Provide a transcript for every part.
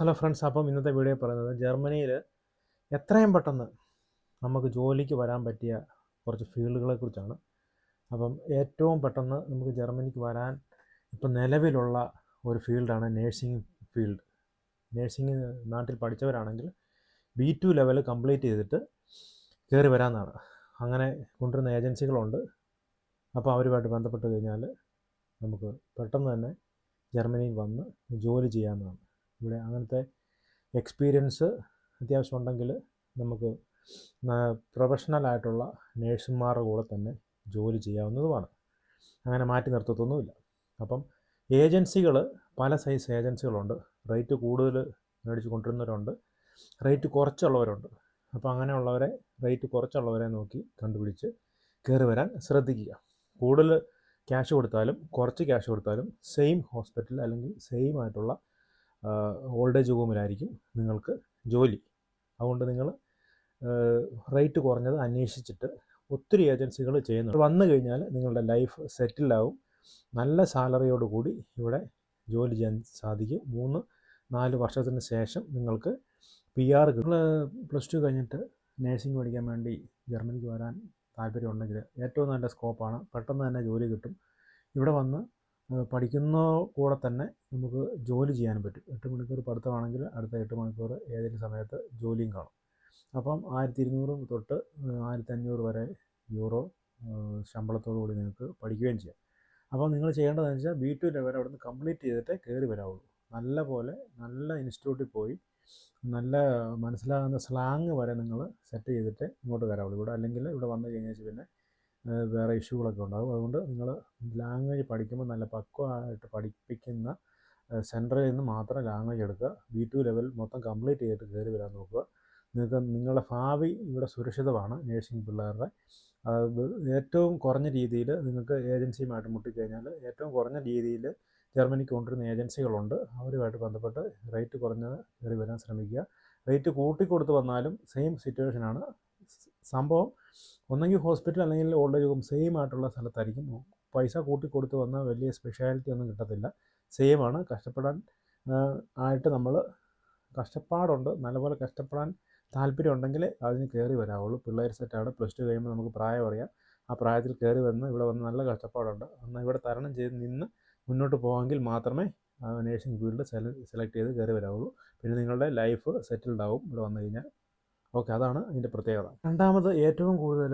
Hello friends അപ്പം ഇന്നത്തെ video പറയുന്നത് ജർമ്മനിയിൽ എത്രയും പെട്ടെന്ന് നമുക്ക് ജോലിക്ക് വരാൻ പറ്റിയ കുറച്ച് ഫീൽഡുകളെ കുറിച്ചാണ്. അപ്പം ഏറ്റവും പെട്ടെന്ന് നമുക്ക് ജർമ്മനിക്ക് വരാൻ ഇപ്പം നിലവിലുള്ള ഒരു ഫീൽഡാണ് നേഴ്സിംഗ് ഫീൽഡ്. നേഴ്സിംഗ് നാട്ടിൽ പഠിച്ചവരാണെങ്കിൽ ബി ടു ലെവൽ കംപ്ലീറ്റ് ചെയ്തിട്ട് കയറി വരാമെന്നാണ് അങ്ങനെ കൊണ്ടുവരുന്ന ഏജൻസികളുണ്ട്. അപ്പോൾ അവരുമായിട്ട് ബന്ധപ്പെട്ട് കഴിഞ്ഞാൽ നമുക്ക് പെട്ടെന്ന് തന്നെ ജർമ്മനിയിൽ വന്ന് ജോലി ചെയ്യാവുന്നതാണ് ഇവിടെ അങ്ങനത്തെ എക്സ്പീരിയൻസ് അത്യാവശ്യം ഉണ്ടെങ്കിൽ നമുക്ക് പ്രൊഫഷണൽ ആയിട്ടുള്ള നേഴ്സുമാരുടെ കൂടെ തന്നെ ജോലി ചെയ്യാവുന്നതുമാണ്. അങ്ങനെ മാറ്റി നിർത്തത്തൊന്നുമില്ല. അപ്പം ഏജൻസികൾ പല സൈസ് ഏജൻസികളുണ്ട് റേറ്റ് കൂടുതൽ മേടിച്ച് കൊണ്ടുവരുന്നവരുണ്ട് റേറ്റ് കുറച്ചുള്ളവരുണ്ട്. അപ്പോൾ അങ്ങനെയുള്ളവരെ റേറ്റ് കുറച്ചുള്ളവരെ നോക്കി കണ്ടുപിടിച്ച് കയറി വരാൻ ശ്രദ്ധിക്കുക. കൂടുതൽ ക്യാഷ് കൊടുത്താലും കുറച്ച് ക്യാഷ് കൊടുത്താലും സെയിം ഹോസ്പിറ്റൽ അല്ലെങ്കിൽ സെയിം ആയിട്ടുള്ള ഓൾഡ് ഏജ് ഹോമിലായിരിക്കും നിങ്ങൾക്ക് ജോലി. അതുകൊണ്ട് നിങ്ങൾ റേറ്റ് കുറഞ്ഞത് അന്വേഷിച്ചിട്ട് ഒത്തിരി ഏജൻസികൾ ചെയ്യുന്നുണ്ട്. വന്നു കഴിഞ്ഞാൽ നിങ്ങളുടെ ലൈഫ് സെറ്റിലാവും. നല്ല സാലറിയോട് കൂടി ഇവിടെ ജോലി ചെയ്യാൻ സാധിക്കും. മൂന്ന് നാല് വർഷത്തിന് ശേഷം നിങ്ങൾക്ക് പി ആർ നിങ്ങൾ പ്ലസ് ടു കഴിഞ്ഞിട്ട് നേഴ്സിംഗ് പഠിക്കാൻ വേണ്ടി ജർമ്മനിക്ക് വരാൻ താല്പര്യമുണ്ടെങ്കിൽ ഏറ്റവും നല്ല സ്കോപ്പാണ് പെട്ടെന്ന് തന്നെ ജോലി കിട്ടും. ഇവിടെ വന്ന് പഠിക്കുന്ന കൂടെ തന്നെ നമുക്ക് ജോലി ചെയ്യാനും പറ്റും. എട്ട് മണിക്കൂർ പഠിത്തമാണെങ്കിൽ അടുത്ത എട്ട് മണിക്കൂർ ഏതെങ്കിലും സമയത്ത് ജോലിയും കാണും. അപ്പം ആയിരത്തി ഇരുന്നൂറ് തൊട്ട് ആയിരത്തി അഞ്ഞൂറ് വരെ യൂറോ ശമ്പളത്തോടു കൂടി നിങ്ങൾക്ക് പഠിക്കുകയും ചെയ്യാം. അപ്പോൾ നിങ്ങൾ ചെയ്യേണ്ടതെന്ന് വെച്ചാൽ ബി ലെവൽ അവിടെ നിന്ന് കംപ്ലീറ്റ് ചെയ്തിട്ടേ കയറി വരാവുള്ളൂ. നല്ല പോലെ നല്ല ഇൻസ്റ്റിറ്റ്യൂട്ടിൽ പോയി നല്ല മനസ്സിലാകുന്ന സ്ലാങ് വരെ നിങ്ങൾ സെറ്റ് ചെയ്തിട്ട് ഇങ്ങോട്ട് വരാവുള്ളൂ. ഇവിടെ അല്ലെങ്കിൽ ഇവിടെ വന്നു കഴിഞ്ഞാൽ പിന്നെ വേറെ ഇഷ്യൂകളൊക്കെ ഉണ്ടാകും. അതുകൊണ്ട് നിങ്ങൾ ലാംഗ്വേജ് പഠിക്കുമ്പോൾ നല്ല പക്വമായിട്ട് പഠിപ്പിക്കുന്ന സെന്ററിൽ നിന്ന് മാത്രം ലാംഗ്വേജ് എടുക്കുക. ബി ടു ലെവൽ മൊത്തം കംപ്ലീറ്റ് ചെയ്തിട്ട് കയറി വരാൻ നോക്കുക. നിങ്ങൾക്ക് നിങ്ങളുടെ ഭാവി ഇവിടെ സുരക്ഷിതമാണ് നേഴ്സിംഗ് പിള്ളേരുടെ. ഏറ്റവും കുറഞ്ഞ രീതിയിൽ നിങ്ങൾക്ക് ഏജൻസിയുമായിട്ട് മുട്ടിക്കഴിഞ്ഞാൽ ഏറ്റവും കുറഞ്ഞ രീതിയിൽ ജർമ്മനിക്ക് കൊണ്ടുവരുന്ന ഏജൻസികളുണ്ട്. അവരുമായിട്ട് ബന്ധപ്പെട്ട് റേറ്റ് കുറഞ്ഞത് കയറി വരാൻ ശ്രമിക്കുക. റേറ്റ് കൂട്ടിക്കൊടുത്ത് വന്നാലും സെയിം സിറ്റുവേഷനാണ് സംഭവം ഒന്നെങ്കിൽ ഹോസ്പിറ്റൽ അല്ലെങ്കിൽ ഓൾഡ് ഏജ് ഹോം സെയിം ആയിട്ടുള്ള സ്ഥലത്തായിരിക്കും. പൈസ കൂട്ടി കൊടുത്ത് വന്ന വലിയ സ്പെഷ്യാലിറ്റി ഒന്നും കിട്ടത്തില്ല. സെയിം ആണ്. കഷ്ടപ്പെടാൻ ആയിട്ട് നമ്മൾ കഷ്ടപ്പാടുണ്ട്. നല്ലപോലെ കഷ്ടപ്പെടാൻ താല്പര്യം ഉണ്ടെങ്കിൽ അതിന് കയറി വരാവുള്ളൂ. പിള്ളേർ സെറ്റാണ് പ്ലസ് ടു കഴിയുമ്പോൾ നമുക്ക് പ്രായം അറിയാം. ആ പ്രായത്തിൽ കയറി വന്ന് ഇവിടെ വന്ന് നല്ല കഷ്ടപ്പാടുണ്ട്. എന്നാൽ ഇവിടെ തരണം ചെയ്ത് നിന്ന് മുന്നോട്ട് പോകാമെങ്കിൽ മാത്രമേ നേഴ്സിംഗ് ഫീൽഡ് സെലക്ട് ചെയ്ത് കയറി വരാവുള്ളൂ. പിന്നെ നിങ്ങളുടെ ലൈഫ് സെറ്റിൽഡ് ആവും. ഇവിടെ വന്നു കഴിഞ്ഞാൽ. ഓക്കെ അതാണ് ഇതിന്റെ പ്രത്യേകത. രണ്ടാമത് ഏറ്റവും കൂടുതൽ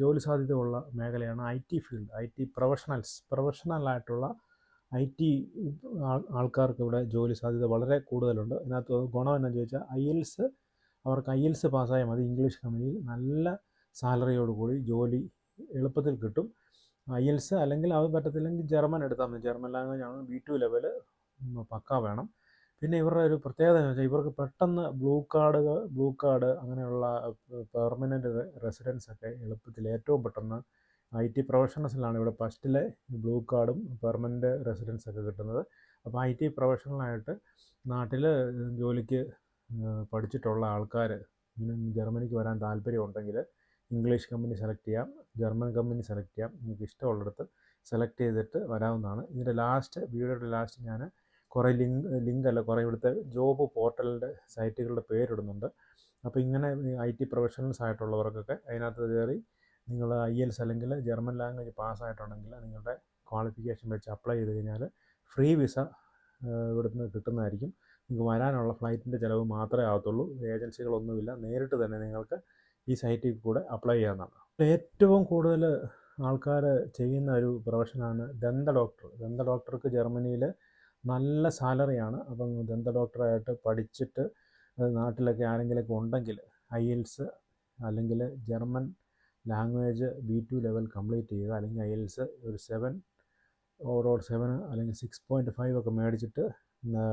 ജോലി സാധ്യതയുള്ള മേഖലയാണ് I T field I T professionals. പ്രൊഫഷണലായിട്ടുള്ള I T ആൾക്കാർക്ക് ഇവിടെ ജോലി സാധ്യത വളരെ കൂടുതലുണ്ട്. ഇതിനകത്ത് ഗുണം എന്നാന്ന് ചോദിച്ചാൽ ഐ എൽസ് അവർക്ക് ഐ എൽസ് പാസ്സായാൽ മതി ഇംഗ്ലീഷ് കമ്പനിയിൽ നല്ല സാലറിയോടുകൂടി ജോലി എളുപ്പത്തിൽ കിട്ടും. ഐ എൽസ് അല്ലെങ്കിൽ അത് പറ്റത്തില്ലെങ്കിൽ ജർമ്മൻ എടുത്താൽ മതി. ജർമ്മൻ ലാംഗ്വേജ് ആണ് ബി ടു ലെവൽ പക്ക വേണം. പിന്നെ ഇവരുടെ ഒരു പ്രത്യേകത എന്ന് വെച്ചാൽ ഇവർക്ക് പെട്ടെന്ന് ബ്ലൂ കാർഡുകൾ ബ്ലൂ കാർഡ് അങ്ങനെയുള്ള പെർമനന്റ് റെസിഡൻസ് ഒക്കെ എളുപ്പത്തിൽ ഏറ്റവും പെട്ടെന്ന് ഐ ടി പ്രൊഫഷണൽസിലാണ് ഇവിടെ ഫസ്റ്റിലെ ബ്ലൂ കാർഡും പെർമനന്റ് റെസിഡൻസ് ഒക്കെ കിട്ടുന്നത്. അപ്പോൾ ഐ ടി പ്രൊഫഷണലായിട്ട് നാട്ടിൽ ജോലിക്ക് പഠിച്ചിട്ടുള്ള ആൾക്കാർ ജർമ്മനിക്ക് വരാൻ താല്പര്യമുണ്ടെങ്കിൽ ഇംഗ്ലീഷ് കമ്പനി സെലക്ട് ചെയ്യാം ജർമ്മൻ കമ്പനി സെലക്ട് ചെയ്യാം നിങ്ങൾക്ക് ഇഷ്ടമുള്ളിടത്ത് സെലക്ട് ചെയ്തിട്ട് വരാവുന്നതാണ്. ഇതിന്റെ ലാസ്റ്റ് വീഡിയോയുടെ ലാസ്റ്റ് ഞാൻ കുറേ ലിങ്ക് ലിങ്ക് അല്ല കുറേ ഇവിടുത്തെ ജോബ് പോർട്ടലിന്റെ സൈറ്റുകളുടെ പേരിടുന്നുണ്ട്. അപ്പോൾ ഇങ്ങനെ ഐ ടി പ്രൊഫഷണൽസ് ആയിട്ടുള്ളവർക്കൊക്കെ അതിനകത്ത് കയറി നിങ്ങൾ ഐ എൽസ് അല്ലെങ്കിൽ ജർമ്മൻ ലാംഗ്വേജ് പാസ്സായിട്ടുണ്ടെങ്കിൽ നിങ്ങളുടെ ക്വാളിഫിക്കേഷൻ വെച്ച് അപ്ലൈ ചെയ്ത് കഴിഞ്ഞാൽ ഫ്രീ വിസ ഇവിടുന്ന് കിട്ടുന്നതായിരിക്കും. നിങ്ങൾക്ക് വരാനുള്ള ഫ്ലൈറ്റിന്റെ ചിലവ് മാത്രമേ ആകത്തുള്ളൂ ഏജൻസികളൊന്നുമില്ല. നേരിട്ട് തന്നെ നിങ്ങൾക്ക് ഈ സൈറ്റിൽ കൂടെ അപ്ലൈ ചെയ്യാവുന്നതാണ്. ഏറ്റവും കൂടുതൽ ആൾക്കാർ ചെയ്യുന്ന ഒരു പ്രൊഫഷനാണ് ദന്ത ഡോക്ടർ. ദന്ത ഡോക്ടർക്ക് ജർമ്മനിയിൽ നല്ല സാലറിയാണ്. അപ്പം ദന്ത ഡോക്ടറായിട്ട് പഠിച്ചിട്ട് നാട്ടിലൊക്കെ ആരെങ്കിലുമൊക്കെ ഉണ്ടെങ്കിൽ ഐ എൽസ് അല്ലെങ്കിൽ German language B two level complete ചെയ്യുക. അല്ലെങ്കിൽ ഐ എൽസ് ഒരു സെവൻ ഓവറോൾ സെവൻ അല്ലെങ്കിൽ സിക്സ് പോയിന്റ് ഫൈവ് ഒക്കെ മേടിച്ചിട്ട്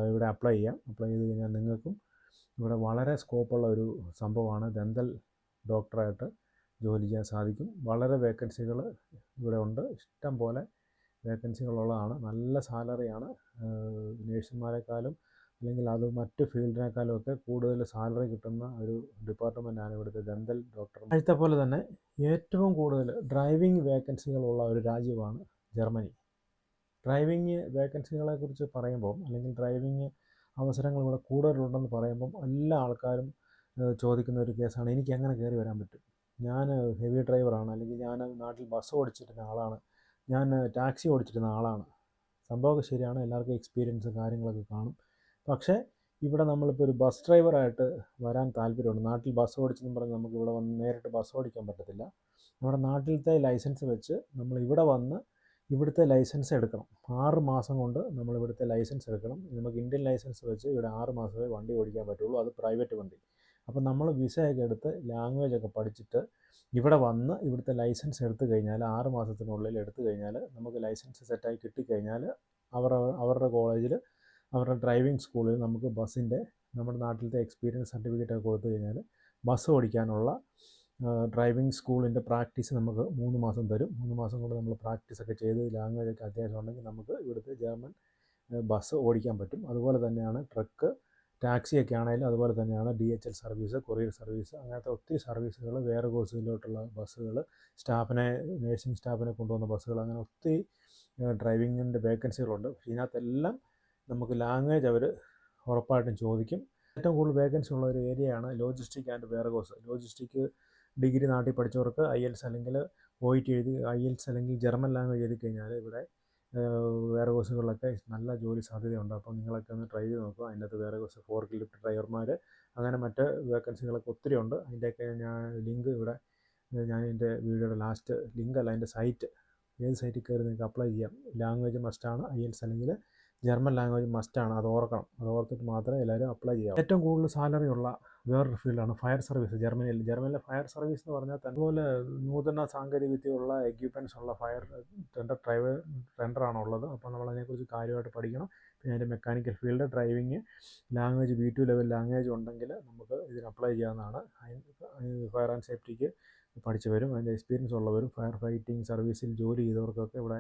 ഇവിടെ അപ്ലൈ ചെയ്യാം. അപ്ലൈ ചെയ്ത് കഴിഞ്ഞാൽ നിങ്ങൾക്കും ഇവിടെ വളരെ സ്കോപ്പുള്ള ഒരു സംഭവമാണ് ദന്തൽ ഡോക്ടറായിട്ട് ജോലി ചെയ്യാൻ സാധിക്കും. വളരെ വേക്കൻസികൾ ഇവിടെ ഉണ്ട്. ഇഷ്ടം പോലെ വേക്കൻസികളുള്ളതാണ് നല്ല സാലറിയാണ് നേഴ്സുമാരെക്കാളും അല്ലെങ്കിൽ അത് മറ്റ് ഫീൽഡിനേക്കാളും ഒക്കെ കൂടുതൽ സാലറി കിട്ടുന്ന ഒരു ഡിപ്പാർട്ട്മെന്റാണ് ഇവിടുത്തെ ദന്തൽ ഡോക്ടർ അടുത്ത പോലെ തന്നെ ഏറ്റവും കൂടുതൽ ഡ്രൈവിംഗ് വേക്കൻസികളുള്ള ഒരു രാജ്യമാണ് ജർമ്മനി. ഡ്രൈവിംഗ് വേക്കൻസികളെക്കുറിച്ച് പറയുമ്പോൾ അല്ലെങ്കിൽ ഡ്രൈവിംഗ് അവസരങ്ങൾ ഇവിടെ കൂടുതലുണ്ടെന്ന് പറയുമ്പം എല്ലാ ആൾക്കാരും ചോദിക്കുന്ന ഒരു കേസാണ്. എനിക്ക് എങ്ങനെ കയറി വരാൻ പറ്റും? ഞാൻ ഹെവി ഡ്രൈവറാണ് അല്ലെങ്കിൽ ഞാൻ നാട്ടിൽ ബസ് ഓടിച്ചിരുന്ന ആളാണ്. ഞാൻ ടാക്സി ഓടിച്ചിരുന്ന ആളാണ്. സംഭവമൊക്കെ ശരിയാണ്. എല്ലാവർക്കും എക്സ്പീരിയൻസ് കാര്യങ്ങളൊക്കെ കാണും. പക്ഷേ ഇവിടെ നമ്മളിപ്പോൾ ഒരു ബസ് ഡ്രൈവറായിട്ട് വരാൻ താല്പര്യമുണ്ട്. നാട്ടിൽ ബസ് ഓടിച്ചെന്ന് പറഞ്ഞാൽ നമുക്ക് ഇവിടെ വന്ന് നേരിട്ട് ബസ് ഓടിക്കാൻ പറ്റത്തില്ല. നമ്മുടെ നാട്ടിലത്തെ ലൈസൻസ് വെച്ച് നമ്മൾ ഇവിടെ വന്ന് ഇവിടുത്തെ ലൈസൻസ് എടുക്കണം. ആറ് മാസം കൊണ്ട് നമ്മൾ ഇവിടുത്തെ ലൈസൻസ് എടുക്കണം. നമുക്ക് ഇന്ത്യൻ ലൈസൻസ് വെച്ച് ഇവിടെ ആറ് മാസമേ വണ്ടി ഓടിക്കാൻ പറ്റുള്ളൂ. അത് പ്രൈവറ്റ് വണ്ടി. അപ്പോൾ നമ്മൾ വിസയൊക്കെ എടുത്ത് ലാംഗ്വേജ് ഒക്കെ പഠിച്ചിട്ട് ഇവിടെ വന്ന് ഇവിടുത്തെ ലൈസൻസ് എടുത്തു കഴിഞ്ഞാൽ ആറ് മാസത്തിനുള്ളിൽ എടുത്തു കഴിഞ്ഞാൽ നമുക്ക് ലൈസൻസ് സെറ്റായി കിട്ടിക്കഴിഞ്ഞാൽ അവർ അവരുടെ കോളേജിൽ അവരുടെ ഡ്രൈവിംഗ് സ്കൂളിൽ നമുക്ക് ബസ്സിന്റെ നമ്മുടെ നാട്ടിലത്തെ എക്സ്പീരിയൻസ് സർട്ടിഫിക്കറ്റ് ഒക്കെ കൊടുത്തു കഴിഞ്ഞാൽ ബസ് ഓടിക്കാനുള്ള ഡ്രൈവിംഗ് സ്കൂളിന്റെ പ്രാക്ടീസ് നമുക്ക് മൂന്ന് മാസം തരും. മൂന്ന് മാസം കൊണ്ട് നമ്മൾ പ്രാക്ടീസ് ഒക്കെ ചെയ്ത് ലാംഗ്വേജ് ഒക്കെ അത്യാവശ്യം ഉണ്ടെങ്കിൽ നമുക്ക് ഇവിടുത്തെ ജർമ്മൻ ബസ് ഓടിക്കാൻ പറ്റും. അതുപോലെ തന്നെയാണ് ട്രക്ക് ടാക്സിയൊക്കെ ആണെങ്കിലും അതുപോലെ തന്നെയാണ് D H L service courier service അങ്ങനത്തെ ഒത്തിരി സർവീസുകൾ വേറെ കോഴ്സുകളിലോട്ടുള്ള ബസ്സുകൾ സ്റ്റാഫിനെ നേഴ്സിംഗ് സ്റ്റാഫിനെ കൊണ്ടുവന്ന ബസ്സുകൾ അങ്ങനെ ഒത്തിരി ഡ്രൈവിങ്ങിന്റെ വേക്കൻസികളുണ്ട്. പക്ഷേ ഇതിനകത്തെല്ലാം നമുക്ക് ലാംഗ്വേജ് അവർ ഉറപ്പായിട്ടും ചോദിക്കും. ഏറ്റവും കൂടുതൽ വേക്കൻസി ഉള്ള ഒരു ഏരിയയാണ് ലോജിസ്റ്റിക് ആൻഡ് വേറെ കോഴ്സ്. ലോജിസ്റ്റിക് ഡിഗ്രി നാട്ടിൽ പഠിച്ചവർക്ക് ഐ എൽസ് അല്ലെങ്കിൽ ഒ ടി എഴുതി ഐ എൽസ് അല്ലെങ്കിൽ ജർമ്മൻ ലാംഗ്വേജ് എഴുതി കഴിഞ്ഞാൽ ഇവിടെ വേറെ കോഴ്സുകളിലൊക്കെ നല്ല ജോലി സാധ്യതയുണ്ട്. അപ്പോൾ നിങ്ങളൊക്കെ ഒന്ന് ട്രൈ ചെയ്ത് നോക്കുക. അതിനകത്ത് വേറെ കോഴ്സ് ഫോർ ലിഫ്റ്റ് ഡ്രൈവർമാർ അങ്ങനെ മറ്റ് വേക്കൻസികളൊക്കെ ഒത്തിരി ഉണ്ട്. അതിന്റെയൊക്കെ ഞാൻ ലിങ്ക് ഇവിടെ ഞാൻ എന്റെ വീഡിയോയുടെ ലാസ്റ്റ് ലിങ്ക് അല്ല അതിന്റെ സൈറ്റ് ഏത് സൈറ്റിൽ കയറി നിങ്ങൾക്ക് അപ്ലൈ ചെയ്യാം. ലാംഗ്വേജ് മസ്റ്റാണ് ഐ എൽസ് അല്ലെങ്കിൽ ജർമ്മൻ ലാംഗ്വേജ് മസ്റ്റാണ് അത് ഓർക്കണം. അത് ഓർത്തിട്ട് മാത്രമേ എല്ലാവരും അപ്ലൈ ചെയ്യാം ഏറ്റവും കൂടുതൽ സാലറി ഉള്ള വേറൊരു ഫീൽഡാണ് ഫയർ സർവീസ്. ജർമ്മനിയിൽ ജർമ്മനിയിലെ ഫയർ സർവീസ് എന്ന് പറഞ്ഞാൽ അതുപോലെ നൂതന സാങ്കേതിക വിദ്യയുള്ള എക്യുപ്മെന്റ്സ് ഉള്ള ഫയർ ടെൻഡർ ഡ്രൈവർ ടെൻഡറാണ് ഉള്ളത് അപ്പോൾ നമ്മൾ അതിനെക്കുറിച്ച് കാര്യമായിട്ട് പഠിക്കണം. പിന്നെ അതിന്റെ mechanical field driving language B two level language ഉണ്ടെങ്കിൽ നമുക്ക് ഇതിന് അപ്ലൈ ചെയ്യാവുന്നതാണ്. ഫയർ ആൻഡ് സേഫ്റ്റിക്ക് പഠിച്ചു വരും അതിന്റെ എക്സ്പീരിയൻസ് ഉള്ളവരും ഫയർ ഫൈറ്റിംഗ് സർവീസിൽ ജോലി ചെയ്തവർക്കൊക്കെ ഇവിടെ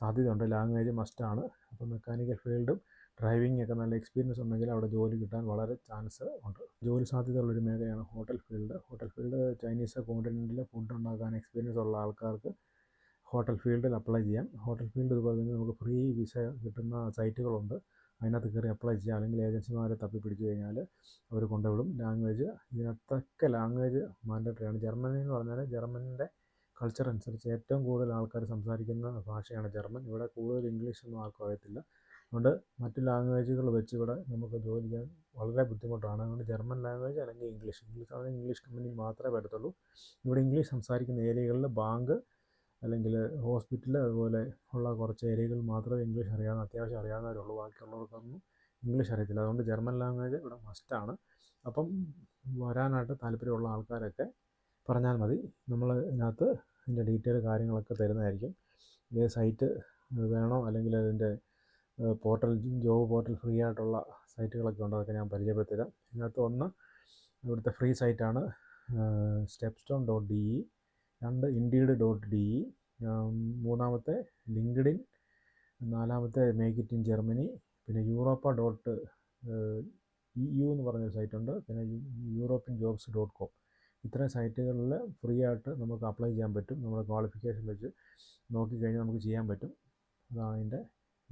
സാധ്യതയുണ്ട്. ലാംഗ്വേജ് മസ്റ്റാണ് അപ്പോൾ മെക്കാനിക്കൽ ഫീൽഡും ഡ്രൈവിംഗ് ഒക്കെ നല്ല എക്സ്പീരിയൻസ് ഉണ്ടെങ്കിൽ അവിടെ ജോലി കിട്ടാൻ വളരെ ചാൻസ് ഉണ്ട്. ജോലി സാധ്യതയുള്ളൊരു മേഖലയാണ് hotel field hotel field Chinese കോണ്ടിനെന്റിൽ food ഉണ്ടാക്കാൻ എക്സ്പീരിയൻസ് ഉള്ള ആൾക്കാർക്ക് ഹോട്ടൽ ഫീൽഡിൽ അപ്ലൈ ചെയ്യാം. ഹോട്ടൽ ഫീൽഡ് ഇതുപോലെ തന്നെ നമുക്ക് ഫ്രീ വിസ കിട്ടുന്ന സൈറ്റുകളുണ്ട് അതിനകത്ത് കയറി അപ്ലൈ ചെയ്യാം. അല്ലെങ്കിൽ ഏജൻസിമാരെ തപ്പി പിടിച്ചു കഴിഞ്ഞാൽ അവർ കൊണ്ടുവിടും. ലാംഗ്വേജ് ഇതിനകത്തൊക്കെ ലാംഗ്വേജ് മാൻഡേറ്ററി ആണ്. ജർമ്മനി എന്ന് പറഞ്ഞാൽ ജർമ്മനിന്റെ കൾച്ചർ അനുസരിച്ച് ഏറ്റവും കൂടുതൽ ആൾക്കാർ സംസാരിക്കുന്ന ഭാഷയാണ് ജർമ്മൻ ഇവിടെ കൂടുതൽ ഇംഗ്ലീഷൊന്നും ആർക്കും അറിയത്തില്ല. അതുകൊണ്ട് മറ്റ് ലാംഗ്വേജുകൾ വെച്ച് ഇവിടെ നമുക്ക് ജോലി ചെയ്യാൻ വളരെ ബുദ്ധിമുട്ടാണ്. അതുകൊണ്ട് ജർമ്മൻ ലാംഗ്വേജ് അല്ലെങ്കിൽ ഇംഗ്ലീഷ് ഇംഗ്ലീഷ് ആണെങ്കിൽ ഇംഗ്ലീഷ് കമ്പനിയിൽ മാത്രമേ പറ്റത്തുള്ളൂ ഇവിടെ ഇംഗ്ലീഷ് സംസാരിക്കുന്ന ഏരിയകളിൽ ബാങ്ക് അല്ലെങ്കിൽ ഹോസ്പിറ്റൽ അതുപോലെ ഉള്ള കുറച്ച് ഏരിയകൾ മാത്രമേ ഇംഗ്ലീഷ് അറിയാവുന്ന അത്യാവശ്യം അറിയാവുന്നവരുള്ളൂ ബാക്കിയുള്ളവർക്കൊന്നും ഇംഗ്ലീഷ് അറിയത്തില്ല. അതുകൊണ്ട് ജർമ്മൻ ലാംഗ്വേജ് ഇവിടെ മസ്റ്റാണ് അപ്പം വരാനായിട്ട് താല്പര്യമുള്ള ആൾക്കാരൊക്കെ പറഞ്ഞാൽ മതി. നമ്മൾ ഇതിനകത്ത് അതിന്റെ ഡീറ്റെയിൽ കാര്യങ്ങളൊക്കെ തരുന്നതായിരിക്കും. ഏത് സൈറ്റ് വേണോ അല്ലെങ്കിൽ അതിന്റെ പോർട്ടൽ ജോബ് പോർട്ടൽ ഫ്രീ ആയിട്ടുള്ള സൈറ്റുകളൊക്കെ ഉണ്ട്. അതൊക്കെ ഞാൻ പരിചയപ്പെടുത്തി തരാം ഇതിനകത്ത് ഒന്ന് ഇവിടുത്തെ free സൈറ്റാണ്. Step stone dot D E രണ്ട് ഇൻഡീഡ് ഡോട്ട് ഡി ഇ മൂന്നാമത്തെ ലിങ്ക്ഡിൻ നാലാമത്തെ മേക്ക് ഇറ്റ് ഇൻ ജർമ്മനി പിന്നെ യൂറോപ്പ ഡോട്ട് ഇ യു എന്ന് പറഞ്ഞൊരു സൈറ്റുണ്ട് പിന്നെ യൂറോപ്യൻ ജോബ്സ് ഡോട്ട് കോം ഇത്തരം സൈറ്റുകളിൽ ഫ്രീ ആയിട്ട് നമുക്ക് അപ്ലൈ ചെയ്യാൻ പറ്റും. നമ്മുടെ ക്വാളിഫിക്കേഷൻ വെച്ച് നോക്കിക്കഴിഞ്ഞാൽ നമുക്ക് ചെയ്യാൻ പറ്റും. അതാണ് അതിന്റെ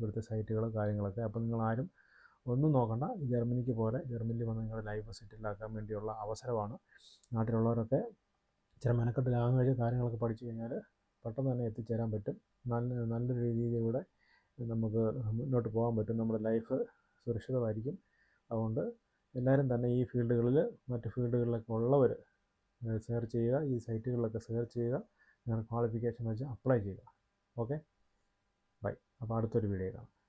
ഇവിടുത്തെ സൈറ്റുകൾ കാര്യങ്ങളൊക്കെ. അപ്പോൾ നിങ്ങളാരും ഒന്നും നോക്കണ്ട. ജർമ്മനിക്ക് പോലെ ജർമ്മനിയിൽ വന്ന് നിങ്ങളുടെ ലൈഫ് സെറ്റിലാക്കാൻ വേണ്ടിയുള്ള അവസരമാണ്. നാട്ടിലുള്ളവരൊക്കെ ചില മെനക്കെട്ട് ലാംഗ്വേജ് കാര്യങ്ങളൊക്കെ പഠിച്ചു കഴിഞ്ഞാൽ പെട്ടെന്ന് തന്നെ എത്തിച്ചേരാൻ പറ്റും. നല്ല നല്ല രീതിയിലൂടെ നമുക്ക് മുന്നോട്ട് പോകാൻ പറ്റും. നമ്മുടെ ലൈഫ് സുരക്ഷിതമായിരിക്കും. അതുകൊണ്ട് എല്ലാവരും തന്നെ ഈ ഫീൽഡുകളിൽ മറ്റ് ഫീൽഡുകളിലൊക്കെ ഉള്ളവർ സെർച്ച് ചെയ്യുക. ഈ സൈറ്റുകളിലൊക്കെ സെർച്ച് ചെയ്യുക. നിങ്ങളുടെ ക്വാളിഫിക്കേഷൻ വെച്ച് അപ്ലൈ ചെയ്യുക. ഓക്കെ അപ്പോൾ അടുത്തൊരു വീഡിയോ കാണാം.